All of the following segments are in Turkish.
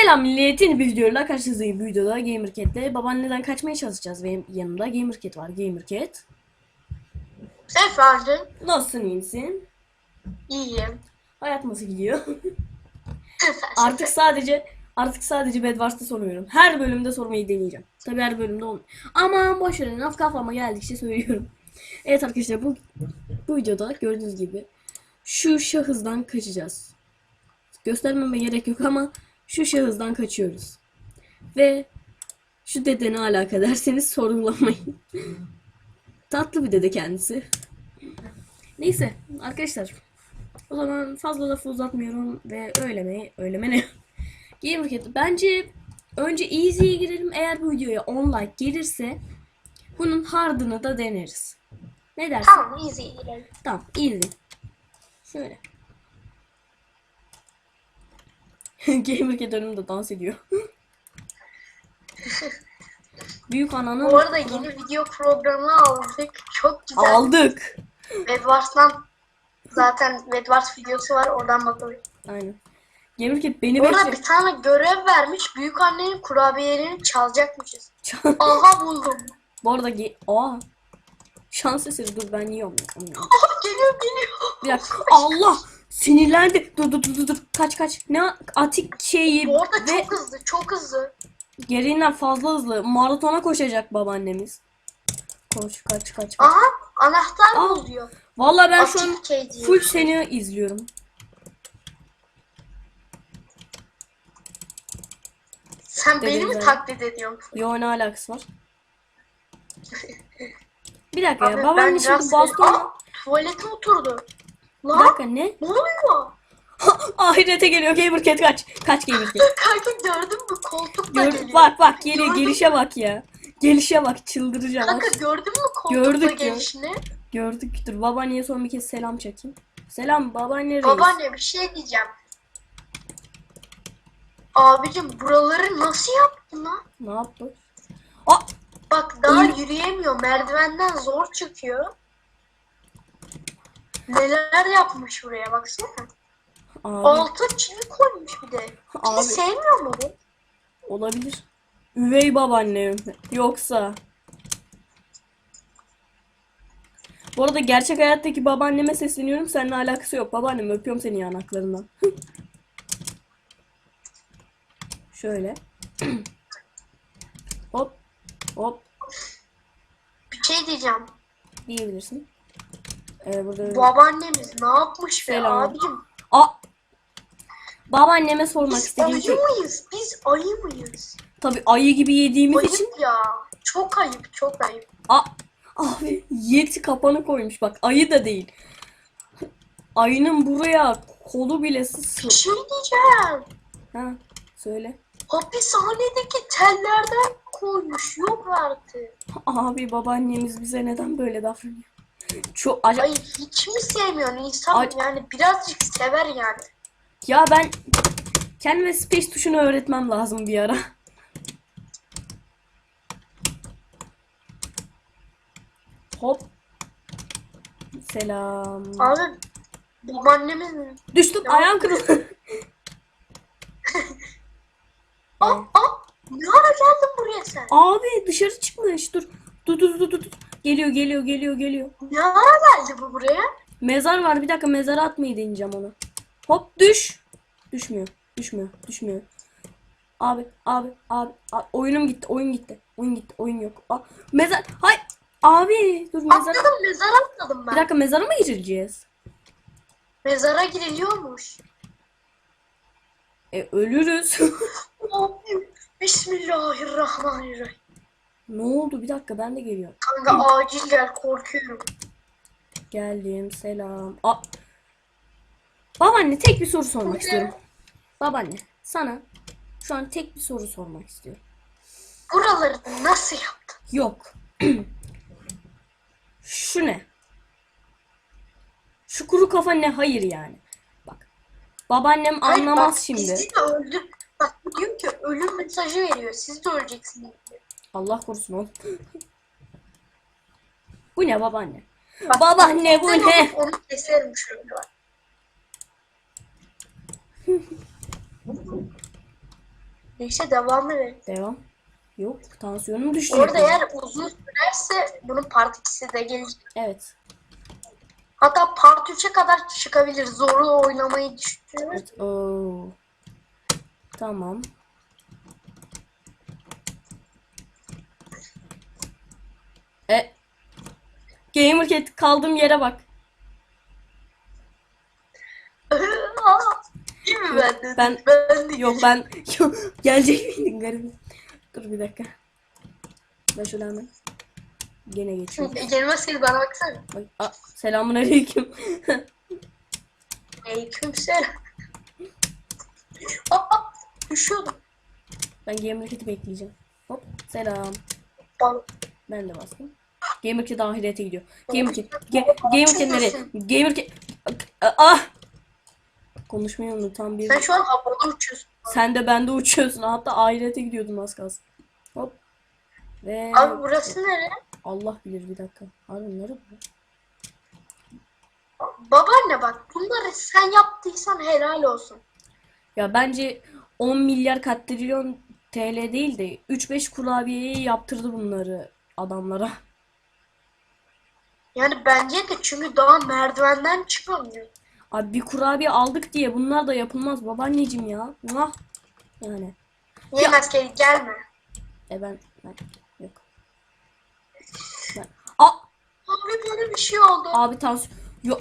Selam millet yeni bir videoyla karşınızdayım. Bu videoda GamerCat'le babaanneden kaçmaya çalışacağız. Benim yanımda GamerCat var. GamerCat. Efendim, Nasılsın iyi misin? iyiyim. Hayat nasıl gidiyor? artık sadece artık sadece Bedwars'ta sormuyorum. Her bölümde sormayı deneyeceğim. Tabii her bölümde olmuyor. Ama boş verin laf kafama geldikçe söylüyorum. Evet arkadaşlar bu bu videoda gördüğünüz gibi şu şahısdan kaçacağız. Göstermeme gerek yok ama şu şahısdan kaçıyoruz. Ve şu dede ne alaka derseniz sorgulamayın. Tatlı bir dede kendisi. Neyse arkadaşlar o zaman fazla lafı uzatmıyorum ve öyleme, öyleme ne? Game Market. Bence önce Easy'ye girelim. Eğer bu videoya 10 like gelirse bunun hard'ını da deneriz. Ne dersin? Tamam, easy girelim. Tamam, Easy. Şöyle. Game Market önümde dans ediyor. Büyük ananın Bu arada yeni video programı aldık. Çok güzel. aldık. Bedwars'tan zaten Bedwars videosu var. Oradan bakalım. Aynen. Game Market beni Orada bir tane görev vermiş. Büyük annenin kurabiyelerini çalacakmışız. Aha buldum. Bu arada ge- Aa. Şans eseri dur ben yiyorum. Aha geliyor geliyor. Bir dakika. Allah! Sinirlendi. Dur dur dur dur. Kaç kaç. Ne atik şeyi Bu arada ve çok hızlı, çok hızlı. gereğinden fazla hızlı. Maratona koşacak babaannemiz. Koş kaç kaç kaç. Aha anahtar Aa, bul diyor. Vallahi ben şu an Atik diyor. full seni izliyorum. Sen beni mi Dedim ben. taklit ediyorsun? Yo ne alakası var? Bir dakika ya. Abi, Babaanne ben şimdi biraz-. Aa, tuvalete oturdu. Bir Lan dakika ne? ne oluyor? Ahirete geliyor Gamer Cat kaç. Kaç Gamer Cat. Kanka gördün mü koltukla Gör, geliyor. bak bak geliyor Gördün gelişe bak ya. Gelişe bak çıldıracağım. Kanka gördün mü koltukla Gördük ya. gelişini? Gördük. Dur babaanneye son bir kez selam çekeyim. Selam babaanne reis. Babaanne bir şey diyeceğim. Abicim buraları nasıl yaptın lan? Ne yaptı? Aa! Bak daha İyi. yürüyemiyor. Merdivenden zor çıkıyor. Neler yapmış buraya baksana. Abi Altı çivi koymuş bir de. Çivi Abi. sevmiyor mu bu? olabilir. Üvey babaannem. Yoksa. Bu arada gerçek hayattaki babaanneme sesleniyorum. Seninle alakası yok. Babaannem öpüyorum seni yanaklarından. Şöyle. hop. Hop. Bir şey diyeceğim. Diyebilirsin. Ee, burada Babaannemiz ne yapmış be Selam. abicim? Aa! Babaanneme sormak Biz istediğim ayı şey. mıyız? Biz ayı mıyız? Tabii ayı gibi yediğimiz için. Ayıp ya. Çok ayıp, çok ayıp. Aa, abi yeti kapanı koymuş bak ayı da değil. Ayının buraya kolu bile Bir sız. şey diyeceğim. Ha söyle. Hapishanedeki tellerden koymuş. Yok artık. Abi babaannemiz bize neden böyle davranıyor? Çok acayip. Ay hiç mi sevmiyorsun insan? Ay- Yani birazcık sever yani. Ya ben kendime space tuşunu öğretmem lazım bir ara. Hop. Selam. Abi babaannemiz mi? Düştüm Ya. ayağım kırıldı. Aa, aa, ne ara geldin buraya sen? Abi dışarı çıkmış. Dur. Dur dur dur dur. Geliyor geliyor geliyor geliyor. Ne ara geldi bu buraya? Mezar var bir dakika mezara atmayı deneyeceğim onu. Hop düş. Düşmüyor. Düşmüyor. Düşmüyor. Abi abi abi, abi. oyunum gitti oyun gitti. Oyun gitti oyun yok. Aa, mezar. Hay. Abi dur mezar. Atladım mezara atladım Bir ben. dakika mezara mı gireceğiz? Mezara giriliyormuş. E ölürüz. Bismillahirrahmanirrahim. Ne oldu bir dakika ben de geliyorum. Kanka acil gel korkuyorum. Geldim selam. Aa. Babaanne tek bir soru sormak istiyorum. Babaanne sana şu an tek bir soru sormak istiyorum. Buraları nasıl yaptın? Yok. Şu ne? Şu kuru kafa ne? Hayır yani. Bak. Babaannem Hayır, anlamaz bak, şimdi. Sizi de öldür. Bak diyor ki ölüm mesajı veriyor. Siz de öleceksiniz. Allah korusun oğlum. bu ne babaanne? Bak, Babaanne bu ne? Onu, keserim şöyle bak. Neyse devam edelim. Devam. Yok tansiyonum düştü. Orada eğer uzun sürerse bunun part 2'si de gelir. Evet. Hatta part 3'e kadar çıkabilir. Zorlu oynamayı düşünüyorum. Evet. Oo. Tamam. E Gamercat kaldığım yere bak. Değil mi ben de? Ben- ben de Yok ben yok, gelecek miydin garibim? Dur bir dakika. Ben şöyle hemen gene geçiyorum. Gelmezseydi bana baksana. Bak, a, selamun aleyküm. Aleykümselam. Aa, düşüyordum. ben Gamercat'i bekleyeceğim. Hop selam. Bal- Ben de bastım. Gamercat ahirete gidiyor. Gamercat. Ge Gamercat nereye? Gamercat. Ah! Konuşmayı unutan bir. Sen şu an havada uçuyorsun. Sen de bende uçuyorsun. Hatta ahirete gidiyordun az kalsın. Hop. Ve Abi burası nere? Allah bilir bir dakika. Harun nerede bu? Babaanne bak bunları sen yaptıysan helal olsun. Ya bence 10 milyar katrilyon TL değil de 3-5 kurabiyeyi yaptırdı bunları adamlara. Yani bence de çünkü daha merdivenden çıkamıyor. Abi bir kurabiye aldık diye bunlar da yapılmaz babaanneciğim ya. Vah. Yani. Yemez ki gelme. E ben, ben yok. Ben, Aa, Abi böyle bir şey oldu. abi tansiyon. Yok.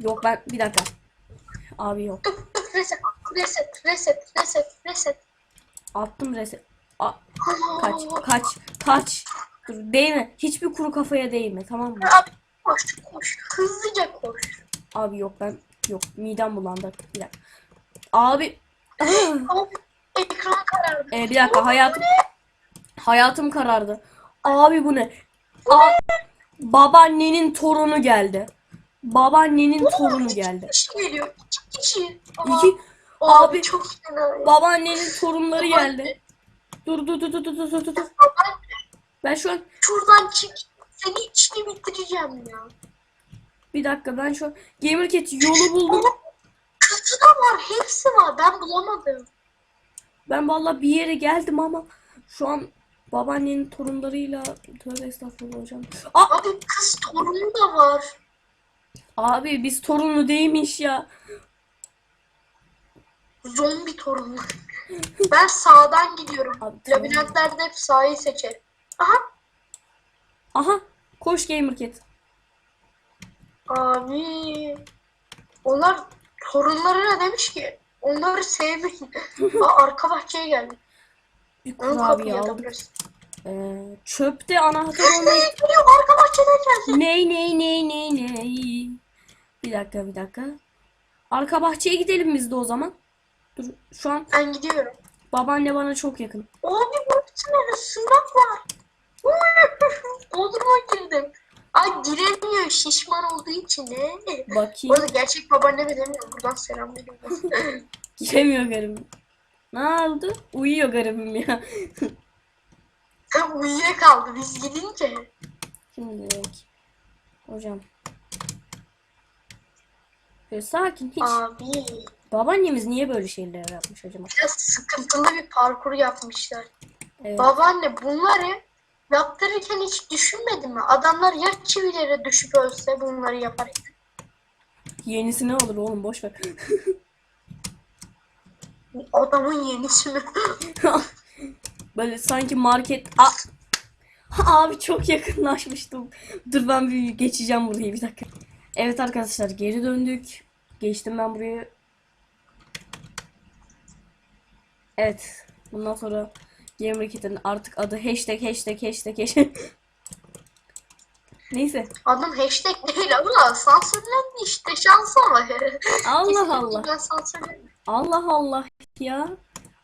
Yok ben bir dakika. Abi yok. reset, reset, reset, reset, reset. Attım reset. A, kaç kaç kaç. Dur değme. Hiçbir kuru kafaya değme tamam mı? Abi koş, koş. Hızlıca koş. Abi yok ben yok midem bulandı. Bir dakika. Abi Abi ekran karardı. Ee, bir dakika hayatım hayatım karardı. Abi bu ne? Aa, babaannenin torunu geldi. Babaannenin torunu geldi. kişi geliyor. İki kişi. Aa, İki abi, abi çok fena. babaannenin torunları geldi. Dur dur dur dur dur dur dur. Ben şu an Şuradan çık. Seni içini bitireceğim ya. bir dakika ben şu an Gamercat yolu buldum. Kızı da var. Hepsi var. Ben bulamadım. Ben vallahi bir yere geldim ama şu an babaannenin torunlarıyla tövbe estağfurullah hocam. Aa, Abi kız torunu da var. abi biz torunu değilmiş ya. Zombi torunu. ben sağdan gidiyorum. Abi, tamam. Labirentlerde hep sağı seçerim. Aha. Aha koş Gamercat. Abi. Onlar torunlarına demiş ki onları sevmeyin. Aa, arka bahçeye. Bir Onu kurabiye aldık. Ee, çöpte anahtar olmayı... Geliyor arka bahçeden geldi. Ney ney ney ney ney. Bir dakika bir dakika. Arka bahçeye gidelim biz de o zaman. Dur şu an Ben gidiyorum. babaanne bana çok yakın. Abi burası ne? Sınak var. Bodrum'a girdim. Ay giremiyor şişman olduğu için? Bu Bakayım. arada gerçek babaanneme demiyorum. Buradan selam veriyorum. Giremiyor garibim. Ne oldu? Uyuyor garibim ya. Uyuyakaldı biz gidince. Şimdi hocam. Böyle sakin hiç. Abi Babaannemiz niye böyle şeyler yapmış acaba? biraz sıkıntılı bir parkur yapmışlar. Evet. Babaanne bunları yaptırırken hiç düşünmedin mi? Adamlar ya çivilere düşüp ölse bunları yapar. Yenisi ne olur oğlum boş ver. Adamın yenisi mi? Böyle sanki market... Ha, Abi çok yakınlaşmıştım. Dur ben bir geçeceğim burayı bir dakika. Evet arkadaşlar geri döndük. Geçtim ben burayı. Evet. Bundan sonra Gamerkit'in artık adı hashtag hashtag hashtag hashtag. Neyse. Adam hashtag değil ama sansürlendi işte şansa bak. Allah Allah. Allah Allah ya.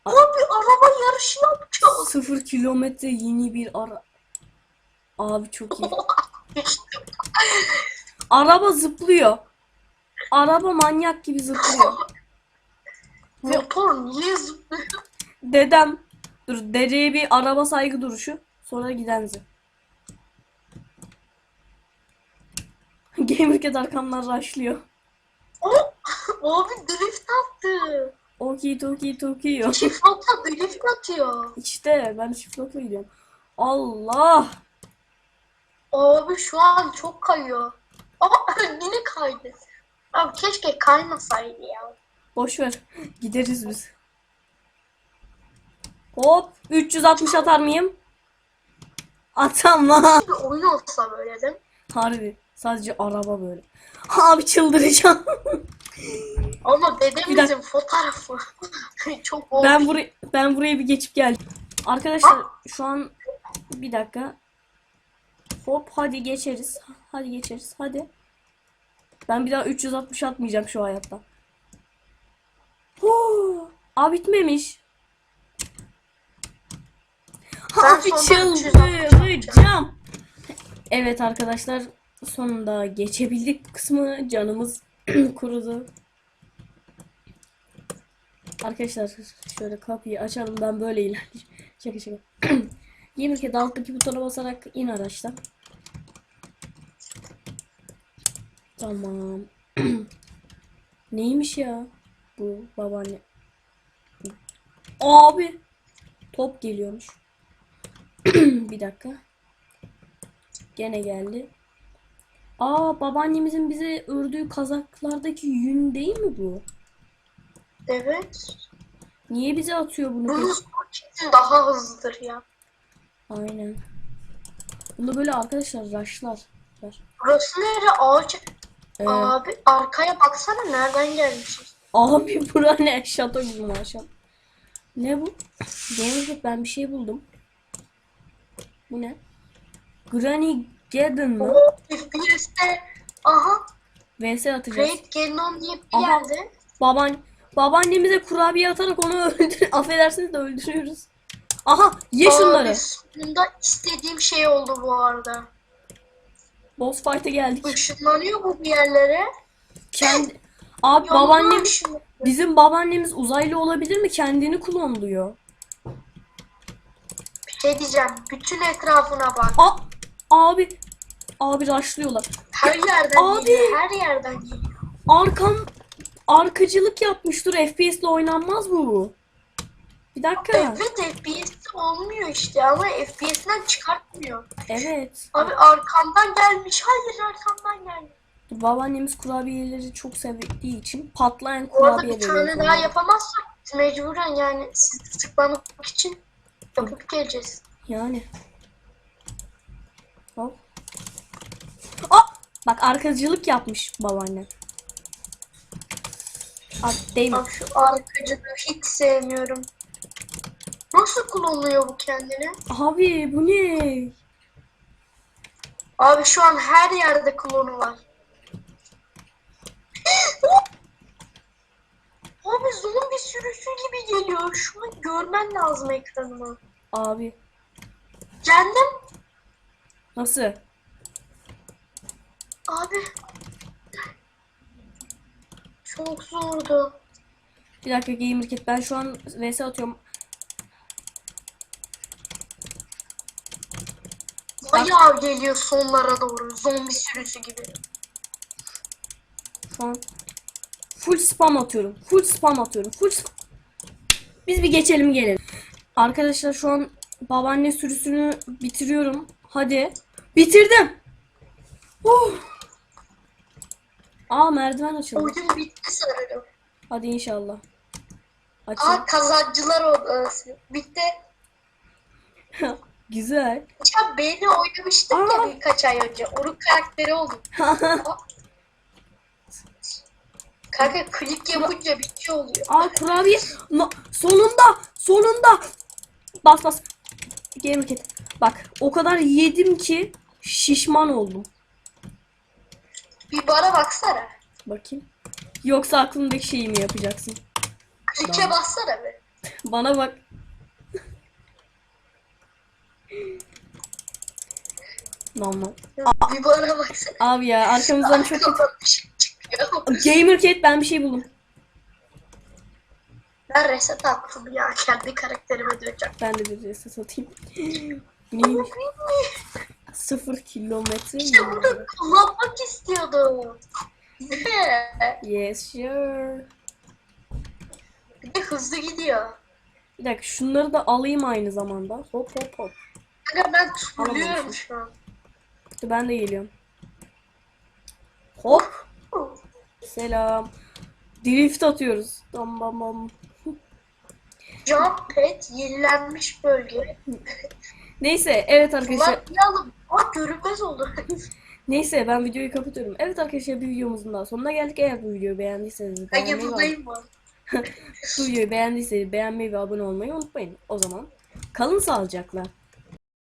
Abi araba yarışı yapacağız. Sıfır kilometre yeni bir ara. Abi çok iyi. Araba zıplıyor. Araba manyak gibi zıplıyor. Motor niye zıplıyor? Dedem. Dur dedeye bir araba saygı duruşu. Sonra gidenzi. Gamercat arkamdan rushlıyor. Abi drift attı. Oki toki Tokyo. Çift nokta drift atıyor. İşte ben çiftlikle gidiyorum. Allah. Abi şu an çok kayıyor. Aa yine kaydı. Abi keşke kaymasaydı ya. Boş ver. Gideriz biz. Hop 360 atar mıyım? Bir oyun olsa böyle değil mi? Harbi. Sadece araba böyle. Abi çıldıracağım. Ama dedemizin fotoğrafı çok oldu. ben buraya ben buraya bir geçip geldim. Arkadaşlar şu an bir dakika. Hop hadi geçeriz. Hadi geçeriz. Hadi. Ben bir daha 360 atmayacağım şu hayatta. Huu. Abi bitmemiş. Abi çıldıracağım. Evet arkadaşlar sonunda geçebildik kısmı canımız kurudu. Arkadaşlar şöyle kapıyı açalım ben böyle ilerleyeceğim. Şaka şaka. Yemin ki alttaki butona basarak in araçtan. Tamam. Neymiş ya bu babaanne? Abi top geliyormuş. Bir dakika. Gene geldi. Aa babaannemizin bize ördüğü kazaklardaki yün değil mi bu? Evet. Niye bize atıyor bunu Bunu kesin daha hızlıdır ya. Aynen. Bunda böyle arkadaşlar raşlar. Burası nere? Ağaç. Ee, Abi arkaya baksana nereden gelmişiz. abi bura ne? Şato gibi maşallah. Ne bu? Demir ben bir şey buldum. Bu ne? Granny Gaddon mı? O FPS'te aha VS atacağız. Great Canyon diye bir Aha. yerde. Baban babaannemize kurabiye atarak onu öldür affedersiniz de öldürüyoruz. Aha ye şunları. Abi sonunda istediğim şey oldu bu arada. Boss fight'a geldik. Işınlanıyor bu bir yerlere. Kendi Abi babaannem bizim babaannemiz uzaylı olabilir mi? Kendini klonluyor. Şey diyeceğim. Bütün etrafına bak. Aa abi abi raşlıyorlar. Her yerden Abi. geliyor. Her yerden geliyor. Arkam arkacılık yapmış. Dur FPS'le oynanmaz bu. Bir dakika. Evet FPS'te olmuyor işte ama FPS'den çıkartmıyor. Evet. Abi arkamdan gelmiş. Hayır arkamdan gelmiş. Babaannemiz kurabiyeleri çok sevdiği için patlayan Bu arada kurabiye bir veriyor. tane daha yapamazsak mecburen yani sizi sıklamak için yapıp geleceğiz. Yani. Hop. Aa! Bak arkacılık yapmış babaanne. Abi değme. Abi şu arkacılığı hiç sevmiyorum. Nasıl kullanıyor bu kendini? Abi bu ne? Abi şu an her yerde klonu var. Abi zombi sürüsü gibi geliyor. Şunu görmen lazım ekranıma. Abi Kendim nasıl? abi. Çok zordu. Bir dakika gamer kit. Ben şu an vs atıyorum. Bayağı geliyor sonlara doğru. Zombi sürüsü gibi. Şu an full spam atıyorum. Full spam atıyorum. Full spam. Biz bir geçelim gelelim. Arkadaşlar şu an babaanne sürüsünü bitiriyorum. Hadi. Bitirdim. Uh. Aa merdiven açıldı. Oyun bitti sanırım. Hadi inşallah. Aa Açın. kazancılar odası. Bitti. Güzel. Ya beni oynamıştık Aa. ya birkaç ay önce. Onun karakteri oldum. Kanka klik yapınca bitiyor oluyor. Aa kurabiye. No, sonunda. Sonunda. Bas bas. Gamer kit. Bak o kadar yedim ki şişman oldum. Bir bana baksana. Bakayım. Yoksa aklımdaki şeyi mi yapacaksın? Klike bassana be. Bana bak. Normal. Bir bana baksana. Abi ya arkamızdan çok kötü. Gamer Cat ben bir şey buldum. Ben reset attım ya. Kendi karakterime döneceğim. Ben de bir reset atayım. Neymiş? Sıfır kilometre. İşte bunu kullanmak istiyordum. Yes sure. Bir de hızlı gidiyor. Bir dakika şunları da alayım aynı zamanda. Hop hop hop. Kanka ben Alamamışım. şu an. İşte ben de geliyorum. Hop. Selam. Drift atıyoruz. Bam bam bam. Jump yenilenmiş bölge. Neyse evet arkadaşlar. Ulan alıp Aa görünmez oldu. Neyse ben videoyu kapatıyorum. Evet arkadaşlar bir videomuzun daha sonuna geldik. Eğer bu videoyu beğendiyseniz beğenmeyi, ve- buradayım mı? bu videoyu beğendiyseniz beğenmeyi ve abone olmayı unutmayın. O zaman kalın sağlıcakla.